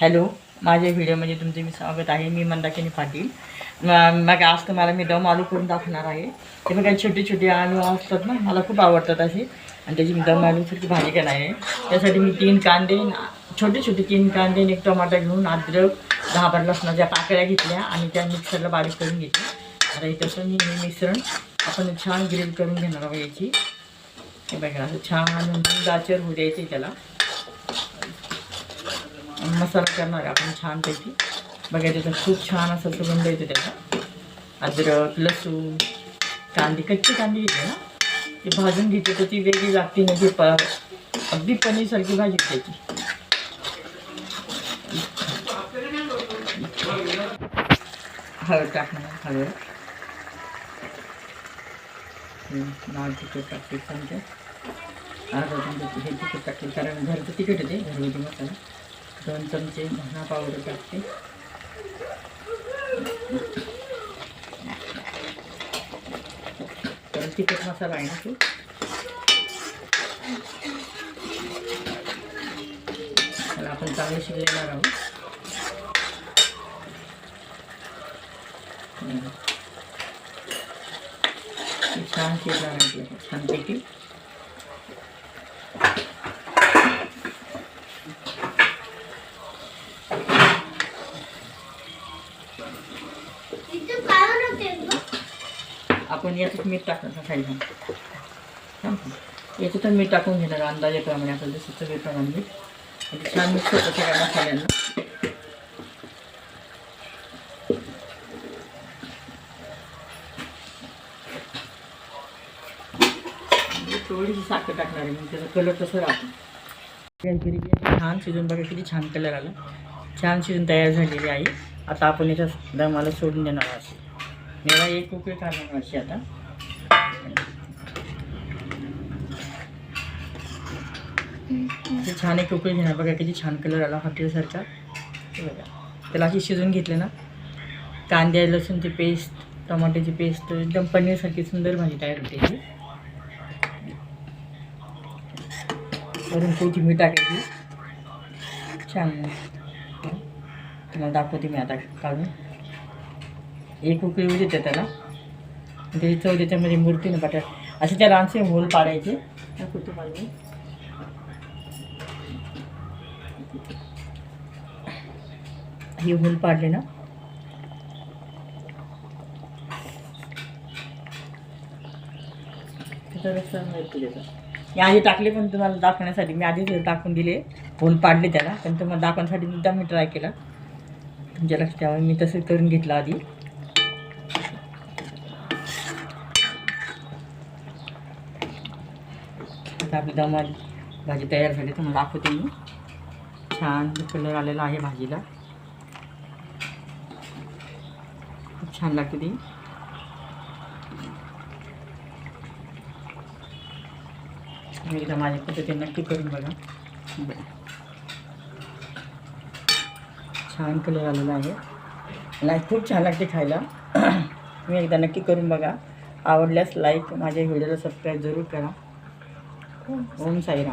Hello माझ्या व्हिडिओमध्ये तुमचे मी स्वागत आहे. मी मंदाकिनी पाटील. मग आज तुम्हाला मी दम आलू करून दाखवणार आहे. ते बघा छोटे छोटे आलू असतात ना मला खूप आवडतात असे. आणि त्याची मी दम आलूसारखी भाजी करणार आहे. त्यासाठी मी तीन कांदे छोटे छोटे तीन कांदे आणि एक टमाटा घेऊन अद्रक दहा बारा लसणाच्या पाकळ्या घेतल्या आणि त्या मिक्सरला बारीक करून घेतल्या. आता हे तसं मी हे मिश्रण आपण छान ग्रेव्ह करून घेणार आहोत याची. हे बघा असं छान दाचर होऊ द्यायचं त्याला. मसाला आहे आपण छानपैकी. बघा त्याचा खूप छान असा सुगंध येतो त्याचा. अद्रक लसूण कांदे कच्चे कांदे घेतले ना? ते भाजून घेते तर ती वेगळी लागते म्हणजे प अगदी पनीरसारखी भाजी त्याची. हळद टाकणार हळद. हम्म, तिखट टाकते सांगते अर्धा हे तिखट टाकते कारण घरचं तिखट घरगुती मसाला. दोन चमचे धना पावडर टाकते. कारण तिखट मसाला आहे ना तो. त्याला आपण चांगले शिजलेणार आहोत. हम्म. हे छान शिजणार आहे छानपैकी. आपण याच्यात मीठ टाकायचं खाली याच्यातून मीठ टाकून घेणार अंदाजाप्रमाणे आपलं जसं चवीप्रमाणे मीठ. म्हणजे छान मिक्स होतं सगळ्या मसाल्यांना. म्हणजे थोडीशी साखर टाकणार आहे. म्हणजे त्याचा कलर तसं राहतो. छान शिजून बघा किती छान कलर आला. छान शिजून तयार झालेली आहे. आता आपण याच्या दमाला सोडून देणार असे मला एक उकळी काढणार अशी आता। छान एक उकळी घेणार बघा किती छान कलर आला हॉटेलसारखा बघा. त्याला अशी शिजून घेतले ना. कांद्या लसूणची पेस्ट टमाट्याची पेस्ट एकदम पनीरसारखी सुंदर भाजी तयार होते ही. वरून कोथिंबीर टाकायची. छान. तुम्हाला दाखवते मी आता काढून. एक उकळी येऊ देते त्याला. त्याची चव त्याच्यामध्ये मूर्ती ना बटाट असे त्या रानचे होल पाडायचे. दाखवतो तुम्हाला मी हे होल पाडले ना. आधी टाकले पण तुम्हाला दाखवण्यासाठी. मी आधीच टाकून दिले. होल पाडले त्याला. पण तुम्हाला दाखवण्यासाठी मुद्दा मी ट्राय केला. तुमच्या लक्षात मी तसं करून घेतलं आधी. आता आपली दमा भाजी तयार झाली तुम्हाला दाखवते मी. छान कलर आलेला आहे भाजीला. खूप छान लागते ती. एकदा माझ्या पद्धतीने नक्की करून बघा. छान कलर आलेला आहे. मला खूप छान लागते खायला. तुम्ही एकदा नक्की करून बघा. आवडल्यास लाईक माझ्या व्हिडिओला सबस्क्राईब जरूर करा. 我们吃一个